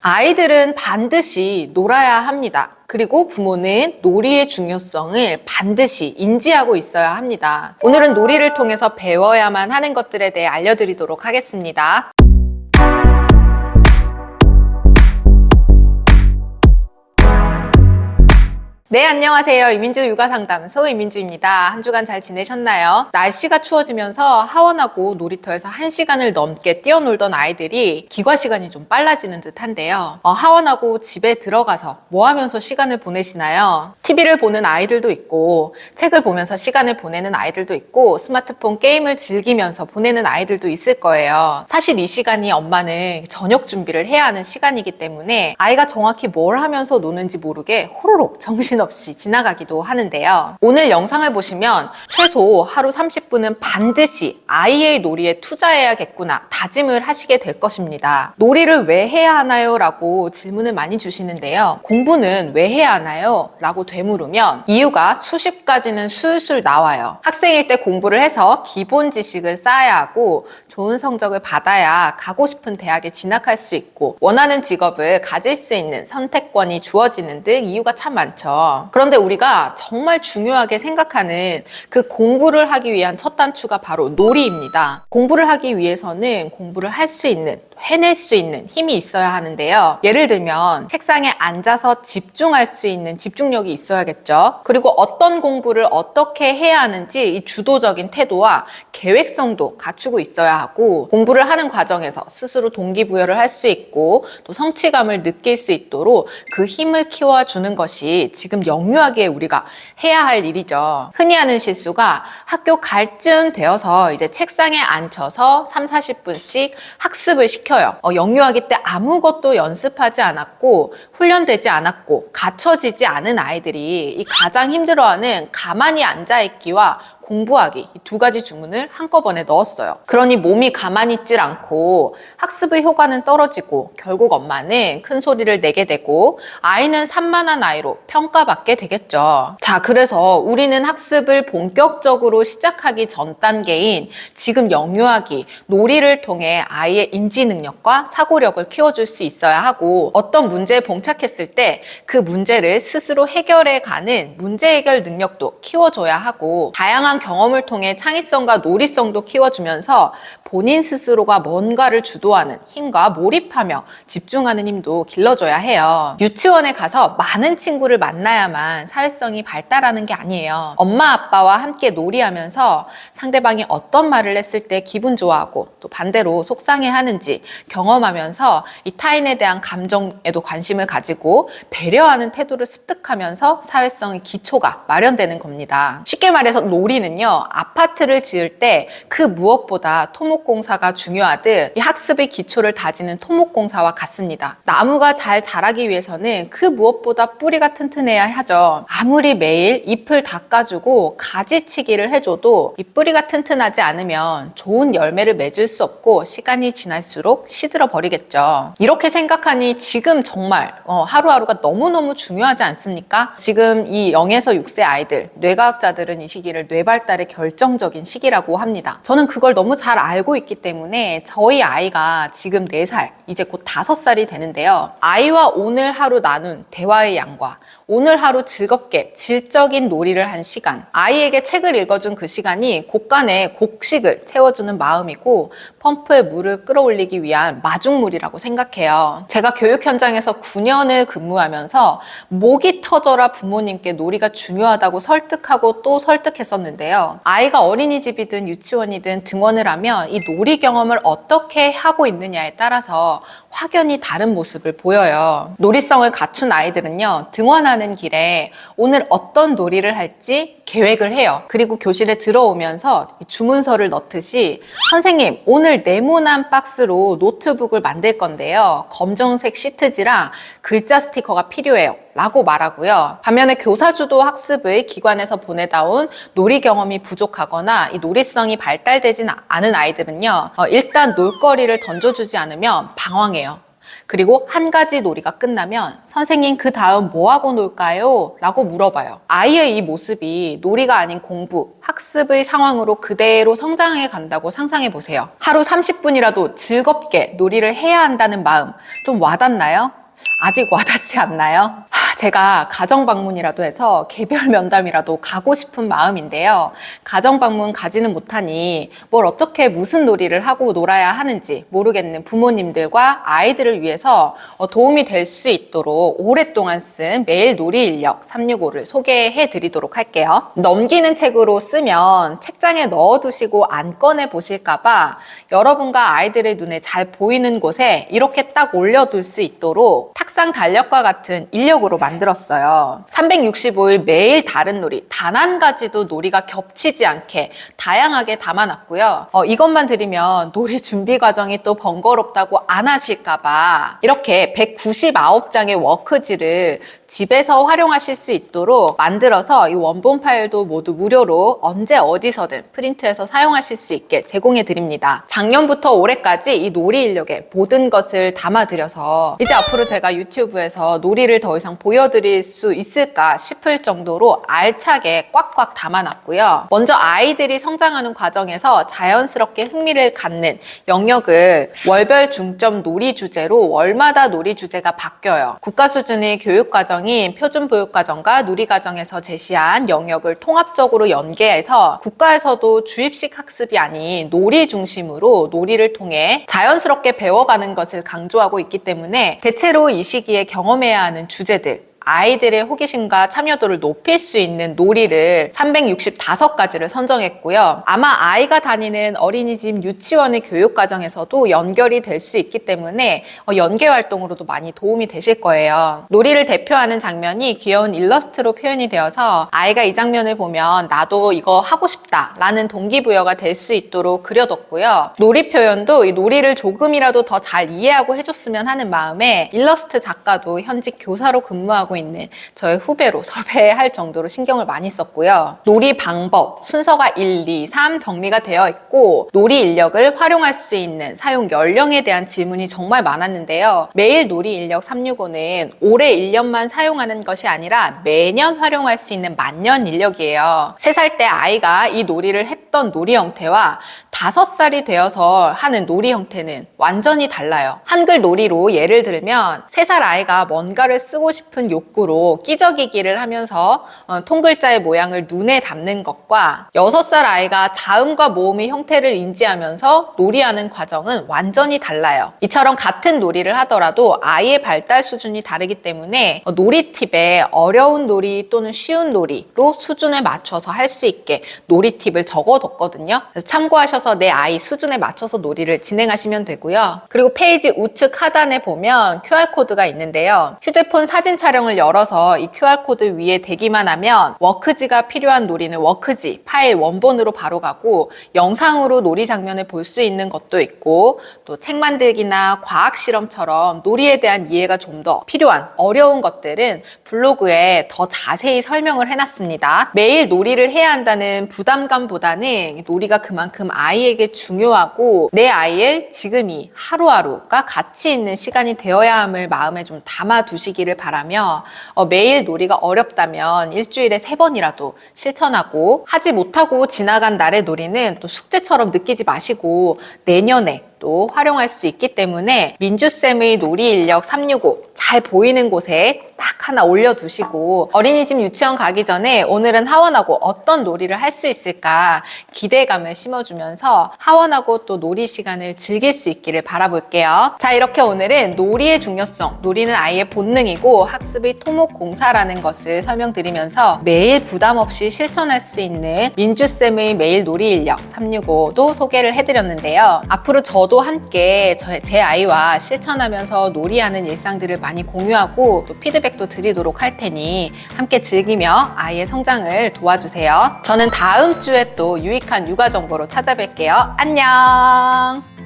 아이들은 반드시 놀아야 합니다. 그리고 부모는 놀이의 중요성을 반드시 인지하고 있어야 합니다. 오늘은 놀이를 통해서 배워야만 하는 것들에 대해 알려드리도록 하겠습니다. 네, 안녕하세요. 이민주 육아상담소 이민주입니다. 한 주간 잘 지내셨나요? 날씨가 추워지면서 하원하고 놀이터에서 한 시간을 넘게 뛰어놀던 아이들이 기과 시간이 좀 빨라지는 듯 한데요. 어, 하원하고 집에 들어가서 뭐 하면서 시간을 보내시나요? TV를 보는 아이들도 있고, 책을 보면서 시간을 보내는 아이들도 있고, 스마트폰 게임을 즐기면서 보내는 아이들도 있을 거예요. 사실 이 시간이 엄마는 저녁 준비를 해야 하는 시간이기 때문에 아이가 정확히 뭘 하면서 노는지 모르게 호로록 정신 없이 지나가기도 하는데요. 오늘 영상을 보시면 최소 하루 30분은 반드시 아이의 놀이에 투자해야겠구나 다짐을 하시게 될 것입니다. 놀이를 왜 해야 하나요? 라고 질문을 많이 주시는데요. 공부는 왜 해야 하나요? 라고 되물으면 이유가 수십 가지는 술술 나와요. 학생일 때 공부를 해서 기본 지식을 쌓아야 하고 좋은 성적을 받아야 가고 싶은 대학에 진학할 수 있고 원하는 직업을 가질 수 있는 선택권이 주어지는 등 이유가 참 많죠. 그런데 우리가 정말 중요하게 생각하는 그 공부를 하기 위한 첫 단추가 바로 놀이입니다. 공부를 하기 위해서는 공부를 할 수 있는 해낼 수 있는 힘이 있어야 하는데요. 예를 들면 책상에 앉아서 집중할 수 있는 집중력이 있어야겠죠. 그리고 어떤 공부를 어떻게 해야 하는지 이 주도적인 태도와 계획성도 갖추고 있어야 하고 공부를 하는 과정에서 스스로 동기부여를 할 수 있고 또 성취감을 느낄 수 있도록 그 힘을 키워주는 것이 지금 영유하게 우리가 해야 할 일이죠. 흔히 하는 실수가 학교 갈 쯤 되어서 이제 책상에 앉혀서 3, 40분씩 학습을 시켜 요. 어, 영유아기 때 아무것도 연습하지 않았고 훈련되지 않았고 갖춰지지 않은 아이들이 이 가장 힘들어하는 가만히 앉아있기와 공부하기 이 두 가지 주문을 한꺼번에 넣었어요. 그러니 몸이 가만히 있질 않고 학습의 효과는 떨어지고 결국 엄마는 큰 소리를 내게 되고 아이는 산만한 아이로 평가받게 되겠죠. 자, 그래서 우리는 학습을 본격적으로 시작하기 전 단계인 지금 영유아기 놀이를 통해 아이의 인지 능력과 사고력을 키워줄 수 있어야 하고 어떤 문제에 봉착했을 때 그 문제를 스스로 해결해 가는 문제 해결 능력도 키워줘야 하고 다양한 경험을 통해 창의성과 놀이성도 키워주면서 본인 스스로가 뭔가를 주도하는 힘과 몰입하며 집중하는 힘도 길러줘야 해요. 유치원에 가서 많은 친구를 만나야만 사회성이 발달하는 게 아니에요. 엄마 아빠와 함께 놀이하면서 상대방이 어떤 말을 했을 때 기분 좋아하고 또 반대로 속상해 하는지 경험하면서 이 타인에 대한 감정에도 관심을 가지고 배려하는 태도를 습득하면서 사회성의 기초가 마련되는 겁니다. 쉽게 말해서 놀이는 요, 아파트를 지을 때 그 무엇보다 토목공사가 중요하듯 이 학습의 기초를 다지는 토목공사와 같습니다. 나무가 잘 자라기 위해서는 그 무엇보다 뿌리가 튼튼해야 하죠. 아무리 매일 잎을 닦아주고 가지치기를 해줘도 이 뿌리가 튼튼하지 않으면 좋은 열매를 맺을 수 없고 시간이 지날수록 시들어 버리겠죠. 이렇게 생각하니 지금 정말 어, 하루하루가 너무너무 중요하지 않습니까? 지금 이 0에서 6세 아이들, 뇌과학자들은 이 시기를 뇌발 달의 결정적인 시기라고 합니다. 저는 그걸 너무 잘 알고 있기 때문에 저희 아이가 지금 4살, 이제 곧 5살이 되는데요. 아이와 오늘 하루 나눈 대화의 양과 오늘 하루 즐겁게 질적인 놀이를 한 시간, 아이에게 책을 읽어준 그 시간이 곡간에 곡식을 채워주는 마음이고 펌프에 물을 끌어올리기 위한 마중물이라고 생각해요. 제가 교육 현장에서 9년을 근무하면서 목이 터져라 부모님께 놀이가 중요하다고 설득하고 또 설득했었는데 요. 아이가 어린이집이든 유치원이든 등원을 하면 이 놀이 경험을 어떻게 하고 있느냐에 따라서 확연히 다른 모습을 보여요. 놀이성을 갖춘 아이들은요, 등원하는 길에 오늘 어떤 놀이를 할지 계획을 해요. 그리고 교실에 들어오면서 주문서를 넣듯이 선생님, 오늘 네모난 박스로 노트북을 만들 건데요. 검정색 시트지랑 글자 스티커가 필요해요. 라고 말하고요. 반면에 교사주도 학습의 기관에서 보내다 온 놀이 경험이 부족하거나 이 놀이성이 발달되진 않은 아이들은요. 어, 일단 놀거리를 던져주지 않으면 방황해요. 그리고 한 가지 놀이가 끝나면 선생님 그 다음 뭐 하고 놀까요? 라고 물어봐요. 아이의 이 모습이 놀이가 아닌 공부, 학습의 상황으로 그대로 성장해 간다고 상상해 보세요. 하루 30분이라도 즐겁게 놀이를 해야 한다는 마음 좀 와닿나요? 아직 와닿지 않나요? 하, 제가 가정 방문이라도 해서 개별 면담이라도 가고 싶은 마음인데요. 가정 방문 가지는 못하니 뭘 어떻게 무슨 놀이를 하고 놀아야 하는지 모르겠는 부모님들과 아이들을 위해서 어, 도움이 될 수 있도록 오랫동안 쓴 매일 놀이 인력 365를 소개해 드리도록 할게요. 넘기는 책으로 쓰면 책장에 넣어 두시고 안 꺼내 보실까봐 여러분과 아이들의 눈에 잘 보이는 곳에 이렇게 딱 올려둘 수 있도록 탁상 달력과 같은 인력으로 만들었어요. 365일 매일 다른 놀이, 단 한 가지도 놀이가 겹치지 않게 다양하게 담아놨고요. 어, 이것만 드리면 놀이 준비 과정이 또 번거롭다고 안 하실까봐 이렇게 199장의 워크지를 집에서 활용하실 수 있도록 만들어서 이 원본 파일도 모두 무료로 언제 어디서든 프린트해서 사용하실 수 있게 제공해 드립니다. 작년부터 올해까지 이 놀이 인력에 모든 것을 담아드려서 이제 앞으로 제가 유튜브에서 놀이를 더 이상 보여드릴 수 있을까 싶을 정도로 알차게 꽉꽉 담아놨고요. 먼저 아이들이 성장하는 과정에서 자연스럽게 흥미를 갖는 영역을 월별 중점 놀이 주제로 월마다 놀이 주제가 바뀌어요. 국가 수준의 교육 과정인 표준 보육 과정과 누리 과정에서 제시한 영역을 통합적으로 연계해서 국가에서도 주입식 학습이 아닌 놀이 중심으로 놀이를 통해 자연스럽게 배워가는 것을 강조하고 있기 때문에 대체로 이 시기에 경험해야 하는 주제들 아이들의 호기심과 참여도를 높일 수 있는 놀이를 365가지를 선정했고요. 아마 아이가 다니는 어린이집 유치원의 교육 과정에서도 연결이 될 수 있기 때문에 어, 연계 활동으로도 많이 도움이 되실 거예요. 놀이를 대표하는 장면이 귀여운 일러스트로 표현이 되어서 아이가 이 장면을 보면 나도 이거 하고 싶다라는 동기부여가 될 수 있도록 그려뒀고요. 놀이 표현도 이 놀이를 조금이라도 더 잘 이해하고 해줬으면 하는 마음에 일러스트 작가도 현직 교사로 근무하고 있는 저의 후배로 섭외할 정도로 신경을 많이 썼고요. 놀이 방법, 순서가 1, 2, 3 정리가 되어 있고 놀이 인력을 활용할 수 있는 사용 연령에 대한 질문이 정말 많았는데요. 매일 놀이 인력 365는 올해 1년만 사용하는 것이 아니라 매년 활용할 수 있는 만년 인력이에요. 3살 때 아이가 이 놀이를 했던 놀이 형태와 5살이 되어서 하는 놀이 형태는 완전히 달라요. 한글 놀이로 예를 들면 3살 아이가 뭔가를 쓰고 싶은 욕구로 끼적이기를 하면서 어, 통글자의 모양을 눈에 담는 것과 6살 아이가 자음과 모음의 형태를 인지하면서 놀이하는 과정은 완전히 달라요. 이처럼 같은 놀이를 하더라도 아이의 발달 수준이 다르기 때문에 어, 놀이 팁에 어려운 놀이 또는 쉬운 놀이로 수준을 맞춰서 할 수 있게 놀이 팁을 적어뒀거든요. 그래서 참고하셔서 내 아이 수준에 맞춰서 놀이를 진행하시면 되고요. 그리고 페이지 우측 하단에 보면 QR코드가 있는데요. 휴대폰 사진 촬영을 열어서 이 QR코드 위에 대기만 하면 워크지가 필요한 놀이는 워크지 파일 원본으로 바로 가고 영상으로 놀이 장면을 볼 수 있는 것도 있고 또 책 만들기나 과학 실험처럼 놀이에 대한 이해가 좀 더 필요한 어려운 것들은 블로그에 더 자세히 설명을 해놨습니다. 매일 놀이를 해야 한다는 부담감보다는 놀이가 그만큼 아이 에게 중요하고 내 아이의 지금이 하루하루가 가치 있는 시간이 되어야 함을 마음에 좀 담아 두시기를 바라며 어, 매일 놀이가 어렵다면 일주일에 세 번이라도 실천하고 하지 못하고 지나간 날의 놀이는 또 숙제처럼 느끼지 마시고 내년에 또 활용할 수 있기 때문에 민주쌤의 놀이 인력 365 잘 보이는 곳에 딱 하나 올려두시고 어린이집 유치원 가기 전에 오늘은 하원하고 어떤 놀이를 할 수 있을까 기대감을 심어주면서 하원하고 또 놀이 시간을 즐길 수 있기를 바라볼게요. 자 이렇게 오늘은 놀이의 중요성, 놀이는 아이의 본능이고 학습의 토목공사라는 것을 설명드리면서 매일 부담 없이 실천할 수 있는 민주쌤의 매일 놀이 인력 365도 소개를 해드렸는데요. 앞으로 저도 함께 저- 제 아이와 실천하면서 놀이하는 일상들을 많이 공유하고 또 피드백도 드리도록 할 테니 함께 즐기며 아이의 성장을 도와주세요. 저는 다음 주에 또 유익한 육아 정보로 찾아뵐게요. 안녕!